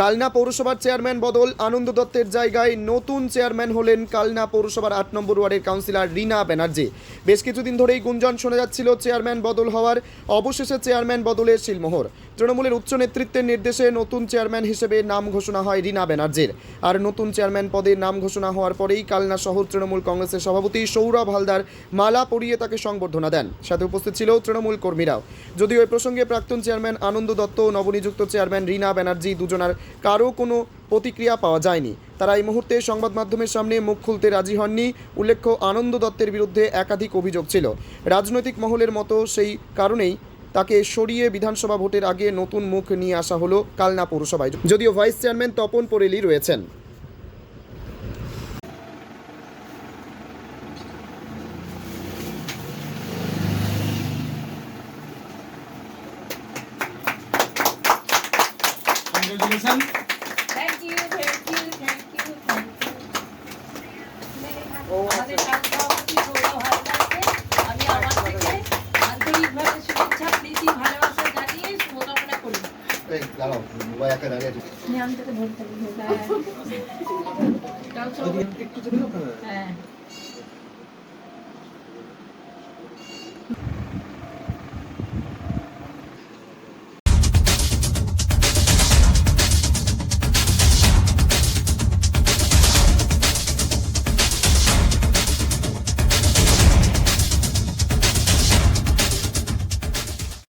কালনা পৌরসভার চেয়ারম্যান বদল, আনন্দ দত্তের জায়গায় নতুন চেয়ারম্যান হলেন কালনা পৌরসভার আট নম্বর ওয়ার্ডের কাউন্সিলর রিনা ব্যানার্জি। বেশ কিছুদিন ধরেই গুঞ্জন শোনা যাচ্ছিল চেয়ারম্যান বদল হওয়ার, অবশেষে চেয়ারম্যান বদলের শিলমোহর। তৃণমূলের উচ্চ নেতৃত্বের নির্দেশে নতুন চেয়ারম্যান হিসেবে নাম ঘোষণা হয় রিনা ব্যানার্জির। আর নতুন চেয়ারম্যান পদে নাম ঘোষণা হওয়ার পরেই কালনা শহর তৃণমূল কংগ্রেসের সভাপতি সৌরভ হালদার মালা পরিয়ে তাকে সংবর্ধনা দেন। সাথে উপস্থিত ছিল তৃণমূল কর্মীরাও। যদিও এ প্রসঙ্গে প্রাক্তন চেয়ারম্যান আনন্দ দত্ত নবনিযুক্ত চেয়ারম্যান রিনা ব্যানার্জি দুজনার কারও কোনো প্রতিক্রিয়া পাওয়া যায়নি। তারা এই মুহূর্তে সংবাদ মাধ্যমের সামনে মুখ খুলতে রাজি হননি, উল্লেখ্য আনন্দ দত্তের বিরুদ্ধে একাধিক অভিযোগ ছিল। রাজনৈতিক মহলের মতো সেই কারণেই তাকে সরিয়ে বিধানসভা ভোটের আগে নতুন মুখ নিয়ে আসা হলো কালনা পৌরসভায়। যদিও ভাইস চেয়ারম্যান তপন পরেলি রয়েছেন। Congratulations. Thank you thank you thank you thank you আমাদের সভাপতি সৌরভ হালদারকে আমি আমার থেকে আন্তরিকভাবে শুভেচ্ছা প্রীতি ভালোবাসা জানিয়ে শুভকামনা করি। দাঁড়াও মোবাইল একটা দাঁড়িয়ে আছে। আমি আমি তোকে ধরতে পারি হ্যাঁ। হ্যাঁ।